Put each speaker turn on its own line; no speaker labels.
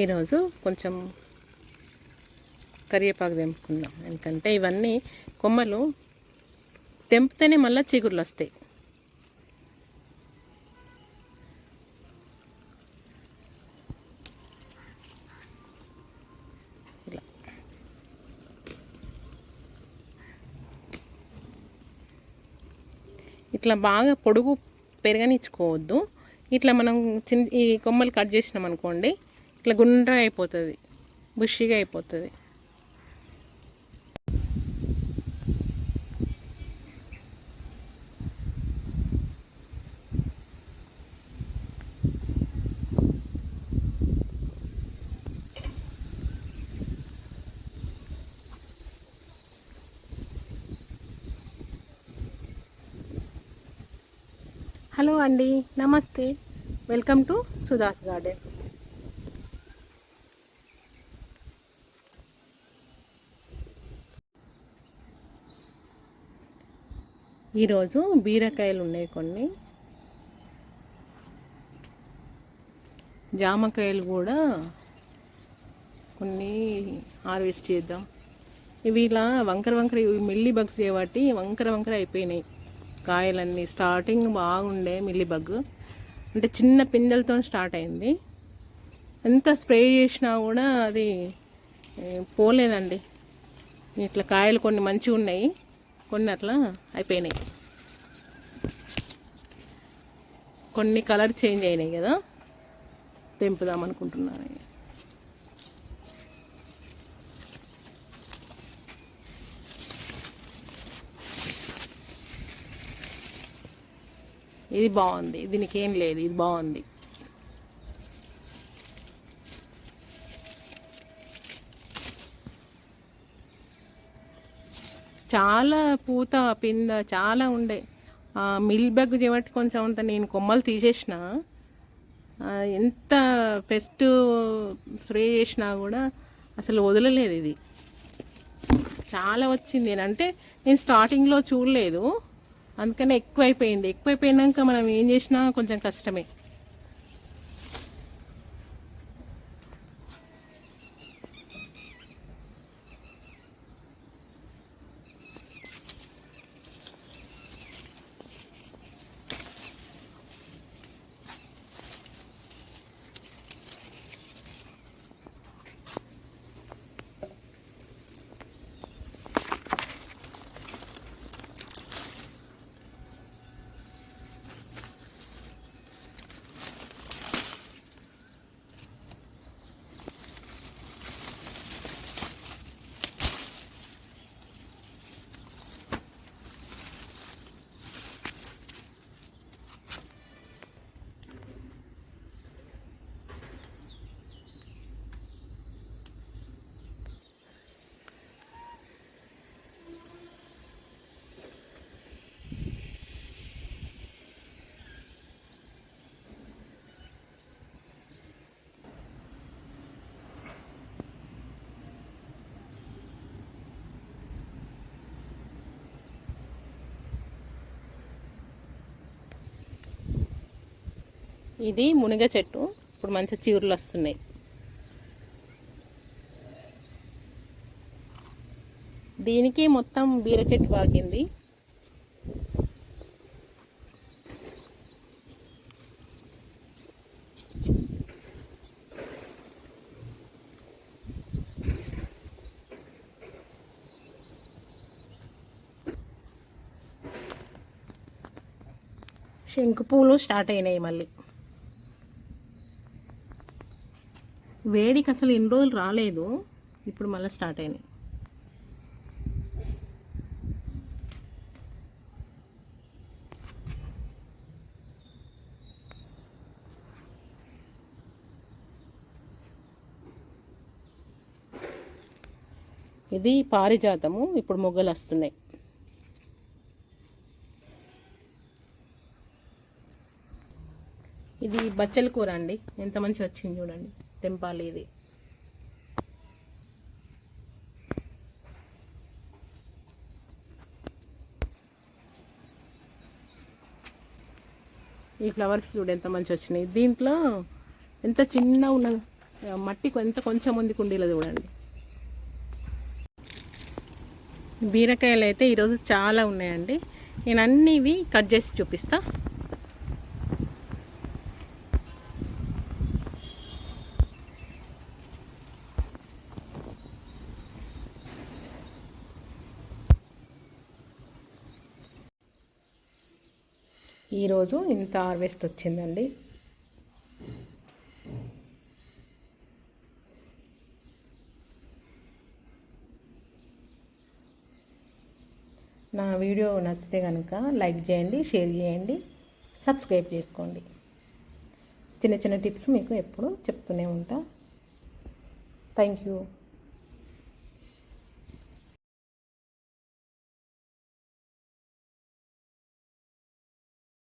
ఈరోజు కొంచెం కరివేపాకు తెంపుకుందాం. ఎందుకంటే ఇవన్నీ కొమ్మలు తెంపితేనే మళ్ళీ చిగుర్లు వస్తాయి. ఇలా. ఇట్లా బాగా పొడుగు పెరగనిచ్చుకోవద్దు. ఇట్లా మనం చిన్న ఈ కొమ్మలు కట్ చేసినాం అనుకోండి ఇట్లా గుండ్ర అయిపోతుంది. బుషిగా అయిపోతుంది. హలో అండి నమస్తే. Welcome to Sudha's garden. ఈరోజు బీరకాయలు ఉన్నాయి కొన్ని. జామకాయలు కూడా కొన్ని హార్వెస్ట్ చేద్దాం. ఇవి ఇలా వంకర వంకర ఇవి మిల్లీ బగ్స్ చేయబట్టి వంకర వంకర అయిపోయినాయి. కాయలన్నీ స్టార్టింగ్ బాగుండే మిల్లీ బగ్. అంటే చిన్న పిందెలతో స్టార్ట్ అయింది. ఎంత స్ప్రే చేసినా కూడా అది పోలేదండి. ఇట్లా కాయలు కొన్ని మంచిగా ఉన్నాయి కొన్ని అట్లా అయిపోయినాయి. కొన్ని కలర్ చేంజ్ అయినాయి కదా తెంపుదాం అనుకుంటున్నాను ఇది బాగుంది దీనికి ఏం లేదు ఇది బాగుంది. చాలా పూత పింద చాలా ఉండే. ఆ మిల్ బగ్ చేయబట్టి కొంచెం అంత నేను కొమ్మలు తీసేసిన. ఎంత పెస్ట్ స్ప్రే చేసినా కూడా అసలు వదలలేదు ఇది. చాలా వచ్చింది. అంటే నేను స్టార్టింగ్లో చూడలేదు. అందుకనే ఎక్కువైపోయింది. ఎక్కువైపోయినాక మనం ఏం చేసినా కొంచెం కష్టమే. ఇది మునగ చెట్టు. ఇప్పుడు మంచి చిగురులు వస్తున్నాయి. దీనికి మొత్తం బీర చెట్టు పాకింది శంకు పూలు స్టార్ట్ అయినాయి మళ్ళీ. వేడికి అసలు ఎన్ని రోజులు రాలేదు. ఇప్పుడు మళ్ళీ స్టార్ట్ అయినాయి. ఇది పారిజాతము. ఇప్పుడు మొగ్గలు వస్తున్నాయి. ఇది బచ్చల కూర అండి. ఎంత మంచి వచ్చింది చూడండి. తెంపాలి ఇది. ఈ ఫ్లవర్స్ చూడు ఎంత మంచి వచ్చినాయి. దీంట్లో ఎంత చిన్న ఉన్నది మట్టి ఎంత కొంచెం ఉంది కుండీలో చూడండి. బీరకాయలు అయితే ఈరోజు చాలా ఉన్నాయండి. నేను అన్నీ ఇవి కట్ చేసి చూపిస్తాను ఈరోజు ఇంత హార్వెస్ట్ వచ్చిందండి. నా వీడియో నచ్చితే కనుక లైక్ చేయండి షేర్ చేయండి సబ్స్క్రైబ్ చేసుకోండి. చిన్న చిన్న టిప్స్ మీకు ఎప్పుడు చెప్తూనే ఉంటా. Thank you.